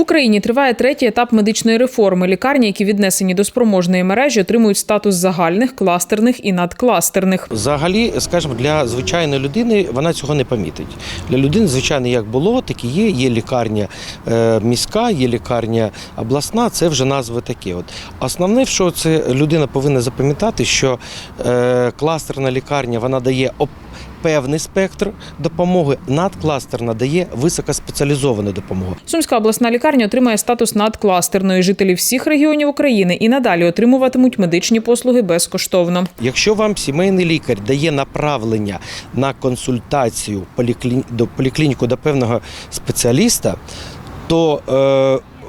В Україні триває третій етап медичної реформи. Лікарні, які віднесені до спроможної мережі, отримують статус загальних, кластерних і надкластерних. Взагалі, скажімо, для звичайної людини вона цього не помітить. Для людини, звичайно, як було, так і є. Є лікарня е, міська, є лікарня обласна. Це вже назви такі. От основне, що це людина повинна запам'ятати, що е, кластерна лікарня вона дає певний спектр допомоги, надкластерна дає високоспеціалізовану допомогу. Сумська обласна лікарня отримає статус надкластерної. Жителі всіх регіонів України і надалі отримуватимуть медичні послуги безкоштовно. Якщо вам сімейний лікар дає направлення на консультацію до поліклініку до певного спеціаліста, то е,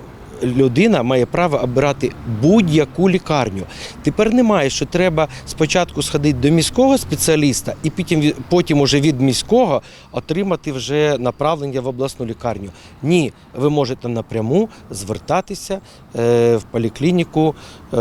людина має право обирати будь-яку лікарню. Тепер немає, що треба спочатку сходити до міського спеціаліста і потім, потім уже від міського отримати вже направлення в обласну лікарню. Ні, ви можете напряму звертатися е, в поліклініку е,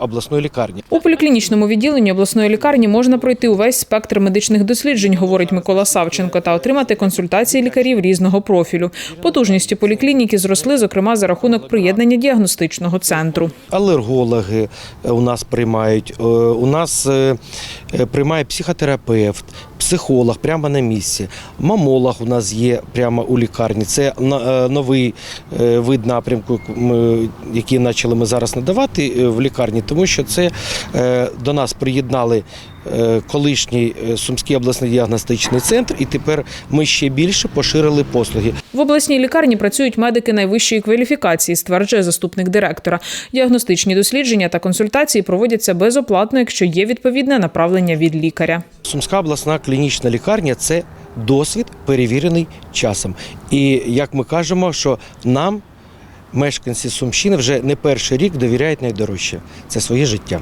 обласної лікарні. У поліклінічному відділенні обласної лікарні можна пройти увесь спектр медичних досліджень, говорить Микола Савченко, та отримати консультації лікарів різного профілю. Потужності поліклініки зросли, зокрема, за рахунок приєднання діагностичного центру. алергологи е, у нас приймають, е, у нас е, приймає психотерапевт, психолог прямо на місці. Мамолог у нас є прямо у лікарні. Це е, новий е, вид напрямку, який почали ми зараз надавати е, в лікарні, тому що це до нас приєднали. Колишній Сумський обласний діагностичний центр, і тепер ми ще більше поширили послуги. В обласній лікарні працюють медики найвищої кваліфікації, стверджує заступник директора. Діагностичні дослідження та консультації проводяться безоплатно, якщо є відповідне направлення від лікаря. Сумська обласна клінічна лікарня це досвід перевірений часом. І як ми кажемо, що нам, мешканці Сумщини, вже не перший рік довіряють найдорожче це своє життя.